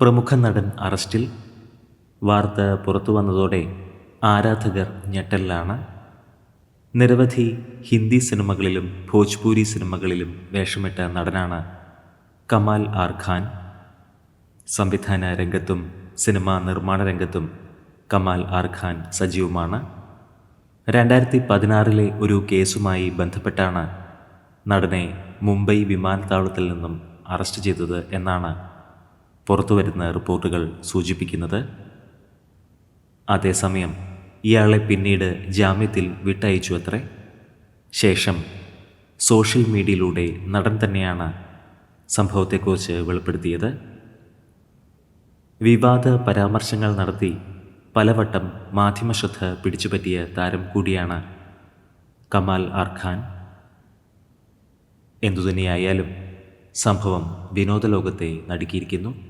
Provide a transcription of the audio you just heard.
പ്രമുഖ നടൻ അറസ്റ്റിൽ. വാർത്ത പുറത്തു വന്നതോടെ ആരാധകർ ഞെട്ടലിലാണ്. നിരവധി ഹിന്ദി സിനിമകളിലും ഭോജ്പൂരി സിനിമകളിലും വേഷമിട്ട നടനാണ് കമാൽ ആർ ഖാൻ. സംവിധാന രംഗത്തും സിനിമാ നിർമ്മാണ രംഗത്തും കമാൽ ആർ ഖാൻ സജീവമാണ്. രണ്ടായിരത്തി പതിനാറിലെ ഒരു കേസുമായി ബന്ധപ്പെട്ടാണ് നടനെ മുംബൈ വിമാനത്താവളത്തിൽ നിന്നും അറസ്റ്റ് ചെയ്തത് എന്നാണ് പുറത്തുവരുന്ന റിപ്പോർട്ടുകൾ സൂചിപ്പിക്കുന്നത്. അതേസമയം ഇയാളെ പിന്നീട് ജാമ്യത്തിൽ വിട്ടയച്ചു അത്രേ ശേഷം സോഷ്യൽ മീഡിയയിലൂടെ നടൻ തന്നെയാണ് സംഭവത്തെക്കുറിച്ച് വെളിപ്പെടുത്തിയത്. വിവാദ പരാമർശങ്ങൾ നടത്തി പലവട്ടം മാധ്യമശ്രദ്ധ പിടിച്ചുപറ്റിയ താരം കൂടിയാണ് കമാൽ ആർഖാൻ എന്തുതന്നെയായാലും സംഭവം വിനോദലോകത്തെ നടുക്കിയിരിക്കുന്നു.